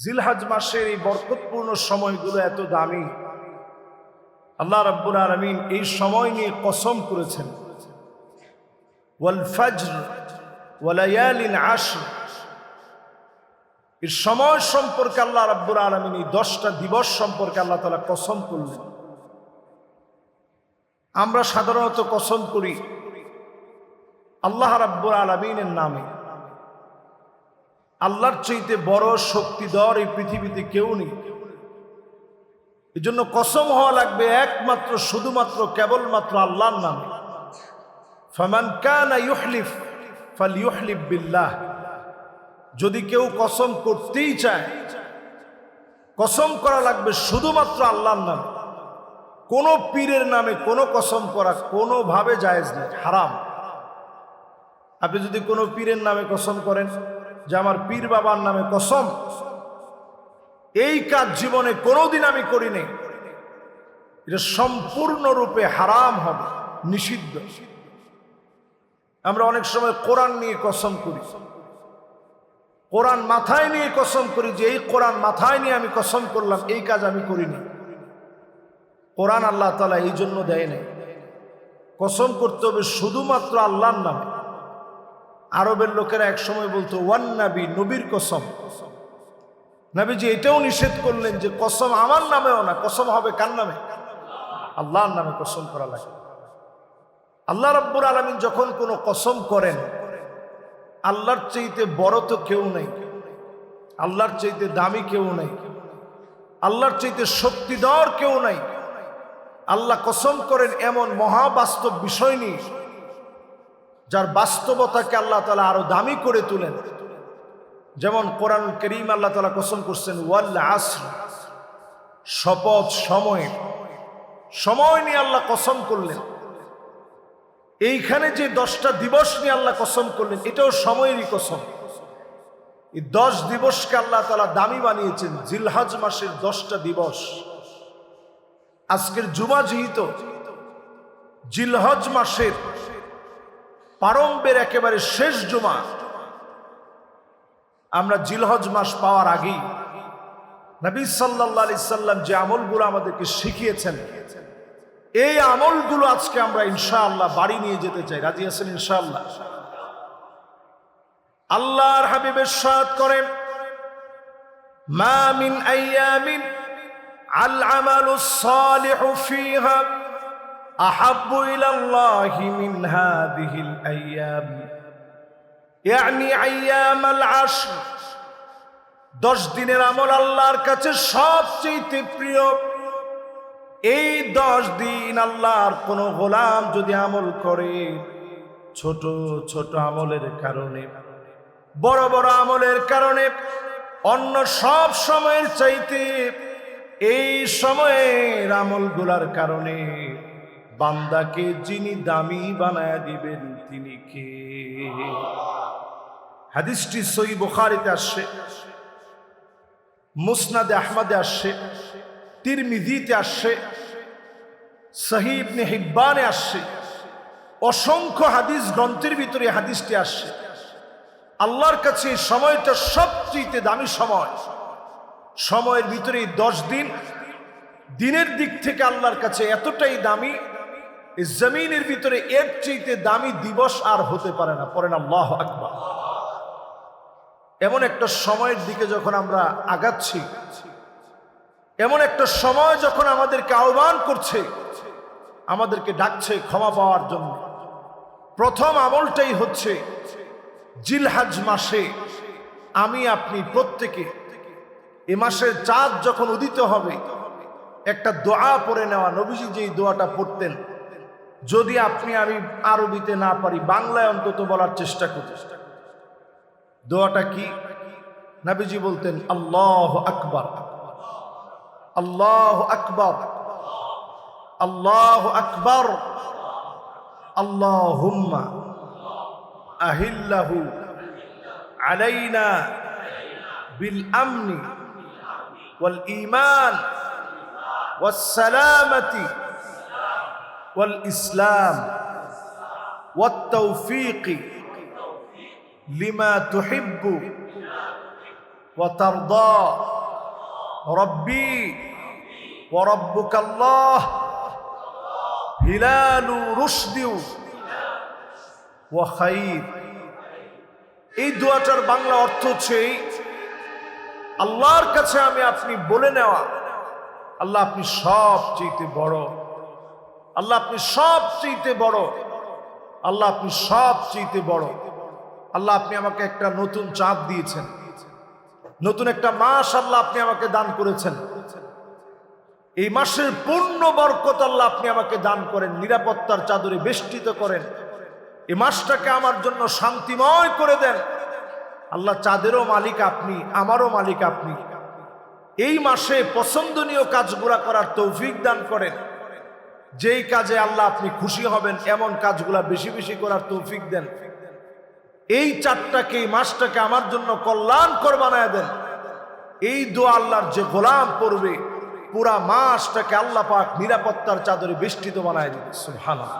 জিলহাজ মাসের এই বরকতপূর্ণ সময়গুলো এত দামি। আল্লাহ রাব্বুল আলমিন এই সময় নিয়ে কসম করেছেন। ওয়াল এর সময় সম্পর্কে আল্লাহ রাব্বুল আলমিন এই দশটা দিবস সম্পর্কে আল্লাহ তালা কসম করলেন। আমরা সাধারণত কসম করি আল্লাহ রাব্বুল আলমিনের নামে। আল্লাহর চাইতে বড় শক্তিধর এই পৃথিবীতে কেউ নেই। এই জন্য কসম হওয়া লাগবে, একমাত্র, শুধুমাত্র, কেবলমাত্র আল্লাহর নামে। ফমান কানা ইউহলিফ ফাল ইউহলিফ বিল্লাহ। যদি কেউ কসম করতেই চায়, কসম করা লাগবে শুধুমাত্র আল্লাহর নামে। কোনো পীরের নামে কোনো কসম করা কোনোভাবে জায়েজ নেই, হারাম। আপনি যদি কোনো পীরের নামে কসম করেন যে আমার পীর বাবার নামে কসম, এই কাজ জীবনে কোনোদিন আমি করিনি। এটা সম্পূর্ণরূপে হারাম হবে, নিষিদ্ধ। আমরা অনেক সময় কোরআন নিয়ে কসম করি। কোরআন মাথায় নিয়ে কসম করি যে এই কোরআন মাথায় নিয়ে আমি কসম করলাম, এই কাজ আমি করিনি। কোরআন আল্লাহ তালা এই জন্য দেয় নাই। কসম করতে হবে শুধুমাত্র আল্লাহর নামে। আরবের লোকেরা এক সময় বলতো, ওয়ান নাবি, নবীর কসম। নাবিজি, এটাও নিষেধ করলেন যে কসম আমার নামেও না, কসম হবে কার নামে? আল্লাহর নামে কসম করা লাগে। আল্লাহ রব্বুর আলমিন যখন কোনো কসম করেন, আল্লাহর চাইতে বড় তো কেউ নেই, আল্লাহর চাইতে দামি কেউ নেই, আল্লাহর চাইতে শক্তিধর কেউ নাই। আল্লাহ কসম করেন এমন মহাবাস্তব বিষয় নিয়ে যার বাস্তবতাকে আল্লাহ তালা আরও দামি করে তুলেন। যেমন কোরআন করিম আল্লাহ তালা কসম করছেন, ওয়াল আসর শপথ সময়। সময় নিয়ে আল্লাহ কসম করলেন। এইখানে যে দশটা দিবস নিয়ে আল্লাহ কসম করলেন, এটাও সময়েরই কসম। এই দশ দিবসকে আল্লাহ তালা দামি বানিয়েছেন, জিলহাজ মাসের দশটা দিবস। আজকের জুমা যেহিত জিলহজ মাসের পারম্বের একেবারে শেষ জুমা। আমরা জিলহজ মাস পাওয়ার আগেই নবী সাল্লাহ আলি সাল্লাম যে আমলগুলো আমাদেরকে শিখিয়েছেন, এই আমলগুলো আজকে আমরা ইনশাআল্লাহ বাড়ি নিয়ে যেতে চাই। রাজি আছেন ইনশাআল্লাহ? আল্লাহর হাবিবের সাদ করেন মামিন আল আমালু সালিহু ফিহা। أحب إلى الله من هذه الأيام يعني أيام العشر দশ দিনের আমল আল্লাহর কাছে সবচেয়ে প্রিয় এই দশ দিন আল্লাহর কোনো গোলাম যদি আমল করে ছোট ছোট আমলের কারণে বড় বড় আমলের কারণে অন্য সব সময়ের চাইতে এই সময়ের আমলগুলার কারণে বান্দাকে যিনি দামি বানায় দিবেন, তিনি কে? হাদিসটি সই বোখারিতে আসছে, মুসনাদে আহমদে আসছে, তিরমিজিতে আসছে সহিবনে হিব্বানে আসছে, অসংখ্য হাদিস গ্রন্থের ভিতরে হাদিসটি আসছে। আল্লাহর কাছে এই সময়টা সবচেয়ে দামি সময়। সময়ের ভিতরে দশ দিন, দিনের দিক থেকে আল্লাহর কাছে এতটাই দামি জমিনের ভিতরে এর চাইতে দামি দিবস আর হতে পারে না। পরে না আল্লাহ আকবা এমন একটা সময়ের দিকে যখন আমরা আগাচ্ছি, এমন একটা সময় যখন আমাদেরকে আহ্বান করছে, আমাদেরকে ডাকছে ক্ষমা পাওয়ার জন্য। প্রথম আমলটাই হচ্ছে, জিলহাজ মাসে আমি আপনি প্রত্যেকে এ মাসের চাঁদ যখন উদিত হবে, একটা দোয়া পড়ে নেওয়া। নবীজি যেই দোয়াটা পড়তেন যদি আপনি আমি আরবিতে না পারি, বাংলায় অন্তত বলার চেষ্টা করি। দোয়াটা কি? নাবিজি বলতেন, আল্লাহ আকবর। আল্লাহ আকবর। আল্লাহ আকবর। আল্লাহ হুম্মা আহিল্লাহু আলাইনা বিল আমনি ওয়াল ইমান والسلامة والإسلام والتوفيق لما تحب وترضى ربي وربك الله هلال رشد وخير এই দোয়াটার বাংলা অর্থ হচ্ছে এই, আল্লাহর কাছে আমি আপনি বলে নেওয়া আল্লাহ আপনি সব চাইতে বড় আল্লাহ আপনি সব চাইতে বড়। আল্লাহ আপনি সব চাইতে বড়। আল্লাহ আপনি আমাকে একটা নতুন চাঁদ দিয়েছেন। নতুন একটা মাস আল্লাহ আপনি আমাকে দান করেছেন। এই মাসের পূর্ণ বরকত আল্লাহ আপনি আমাকে দান করেন, নিরাপত্তার চাদরে বেষ্টিত করেন। এই মাসটাকে আমার জন্য শান্তিময় করে দেন। আল্লাহ চাঁদেরও মালিক আপনি, আমারও মালিক আপনি। এই মাসে পছন্দনীয় কাজগুলা করার তৌফিক দান করেন। যেই কাজে আল্লাহ আপনি খুশি হবেন, এমন কাজগুলা বেশি বেশি করার তৌফিক দেন। এই চারটাকে, এই মাসটাকে আমার জন্য কল্যাণকর বানায় দেন। এই দোয়া আল্লাহর যে গোলাম পড়বে, পুরা মাসটাকে আল্লাহ পাক নিরাপত্তার চাদরে বেষ্টিত বানায় দেন সুবহানাল্লাহ।